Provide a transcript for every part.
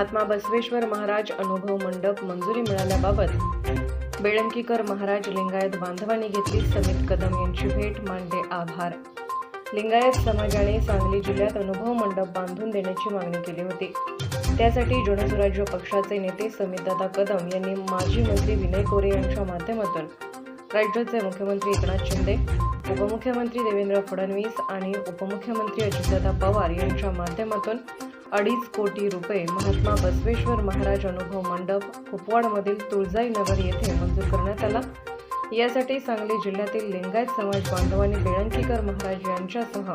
महात्मा बसवेश्वर महाराज अनुभव मंडप मंजुरी मिळाल्याबाबत बेळंकीकर महाराज लिंगायत बांधवांनी घेतली समित कदम यांची भेट मानले आभार. लिंगायत समाजाने सांगली जिल्ह्यात अनुभव मंडप बांधून देण्याची मागणी केली होती. त्यासाठी जनसुराज्य पक्षाचे नेते समितदादा कदम यांनी माजी मंत्री विनय कोरे यांच्या माध्यमातून राज्याचे मुख्यमंत्री एकनाथ शिंदे उपमुख्यमंत्री देवेंद्र फडणवीस आणि उपमुख्यमंत्री अजितदादा पवार यांच्या माध्यमातून अडीच कोटी रुपये महात्मा बसवेश्वर महाराज अनुभव मंडप कुपवाडमधील तुळजाई नगर येथे मंजूर करण्यात आला. यासाठी सांगली जिल्ह्यातील लिंगायत समाज बांधवांनी बेळंकीकर महाराज यांच्यासह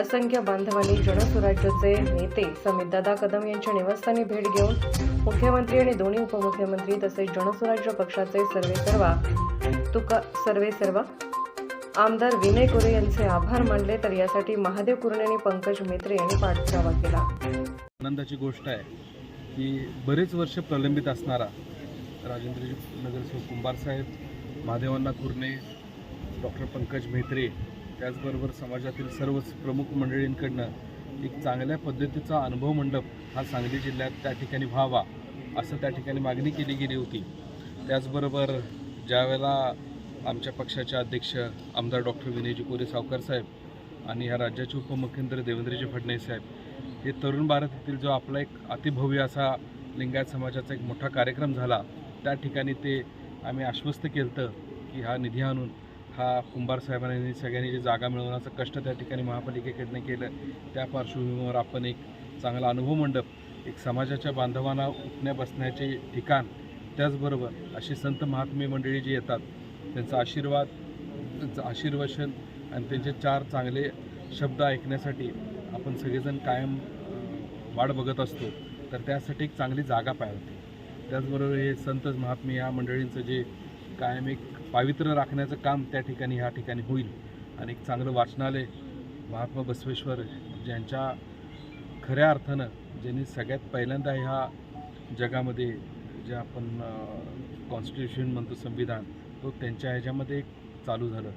असंख्य बांधवांनी जनसुराज्याचे नेते समितदादा कदम यांच्या निवासस्थानी भेट घेऊन मुख्यमंत्री आणि दोन्ही उपमुख्यमंत्री तसेच जनसुराज्य पक्षाचे सर्वे सर्वा तुका सर्वे सर्वा आमदार विनय कोरे यांचे आभार मानले. तर यासाठी महादेव कुरणे आणि पंकज मेत्रे यांनी पाठपुरावा केला. आनंदाची गोष्ट आहे की बरेच वर्ष प्रलंबित असणारा राजेंद्रजी नगरसेवक कुंभारसाहेब महादेवांना कुर्णे डॉक्टर पंकज म्हेत्रे त्याचबरोबर समाजातील सर्वच प्रमुख मंडळींकडनं एक चांगल्या पद्धतीचा अनुभव मंडप हा सांगली जिल्ह्यात त्या ठिकाणी व्हावा असं त्या ठिकाणी मागणी केली गेली होती. त्याचबरोबर ज्यावेळेला आमच्या पक्षाचे अध्यक्ष आमदार डॉक्टर विनयजी कोरे सावकार साहेब आणि ह्या राज्याचे उपमुख्यमंत्री देवेंद्रजी फडणवीस साहेब हे तरुण भारत येथील जो आपला एक अतिभव्य असा लिंगायत समाजाचा एक मोठा कार्यक्रम झाला त्या ठिकाणी ते आम्ही आश्वस्त केलं की हा निधी आणून हा कुंभार साहेबांनी सगळ्यांनी जे जागा मिळवण्याचं कष्ट त्या ठिकाणी महापालिकेकडनं केलं त्या पार्श्वभूमीवर आपण एक चांगला अनुभव मंडप एक समाजाच्या बांधवांना उठण्या बसण्याचे ठिकाण त्याचबरोबर अशी संत महात्मे मंडळी जी येतात त्यांचा आशीर्वाद त्यांचं आशीर्वचन आणि त्यांचे चार चांगले शब्द ऐकण्यासाठी आपण सगळेजण कायम वाट बघत असतो तर त्यासाठी एक चांगली जागा पाहिजे. त्याचबरोबर हे संत महात्मे या मंडळींचं जे कायम एक पावित्र्य राखण्याचं काम त्या ठिकाणी ह्या ठिकाणी होईल. आणि एक चांगलं वाचनालय महात्मा बसवेश्वर ज्यांच्या खऱ्या अर्थानं ज्यांनी सगळ्यात पहिल्यांदा ह्या जगामध्ये जे आपण कॉन्स्टिट्यूशन म्हणतो संविधान तो त्यांच्या ह्याच्यामध्ये एक चालू झालं.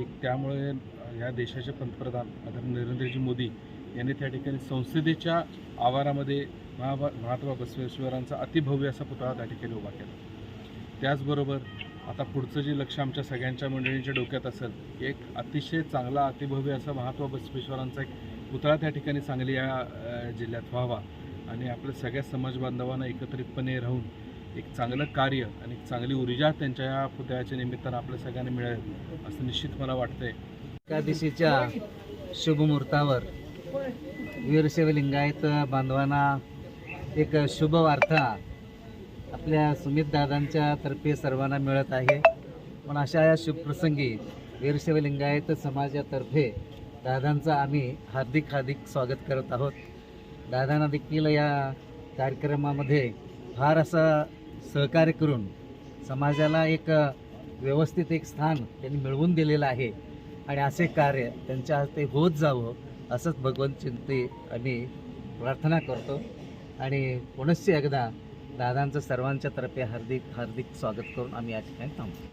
एक त्यामुळे ह्या देशाचे पंतप्रधान आदरणीय नरेंद्रजी मोदी यांनी त्या ठिकाणी संसदेच्या आवारामध्ये महाबा महात्मा बसवेश्वरांचा अतिभव्य असा पुतळा त्या ठिकाणी उभा केला. त्याचबरोबर आता पुढचं जे लक्ष आमच्या सगळ्यांच्या मंडळींच्या डोक्यात असेल एक अतिशय चांगला अतिभव्य असा महात्मा बसवेश्वरांचा एक पुतळा त्या ठिकाणी सांगली या जिल्ह्यात व्हावा आणि आपल्या सगळ्या समाजबांधवांना एकत्रितपणे राहून एक चांगलं कार्य आणि एक चांगली ऊर्जा त्यांच्या या पुतळ्याच्या निमित्तानं आपल्या सगळ्यांना मिळेल असं निश्चित मला वाटतंय. एकादशीच्या शुभमुहूर्तावर वीरशैव लिंगायत बांधवांना एक शुभ वार्ता आपल्या सुमित दादांच्या तर्फे सर्वांना मिळत आहे. पण अशा या शुभप्रसंगी वीरशैव लिंगायत समाजातर्फे दादांचं आम्ही हार्दिक हार्दिक स्वागत करत आहोत. दादांना देखील या कार्यक्रमामध्ये फार असं सहकार्य करून समाजाला एक व्यवस्थित एक स्थान त्यांनी मिळवून दिलेलं आहे. आणि असे कार्य त्यांच्या हस्ते होत जावं असंच भगवंत चिंते आम्ही प्रार्थना करतो. आणि पुनश्च एकदा दादांचं सर्वांच्या तर्फे हार्दिक हार्दिक स्वागत करून आम्ही या ठिकाणी थांबतो.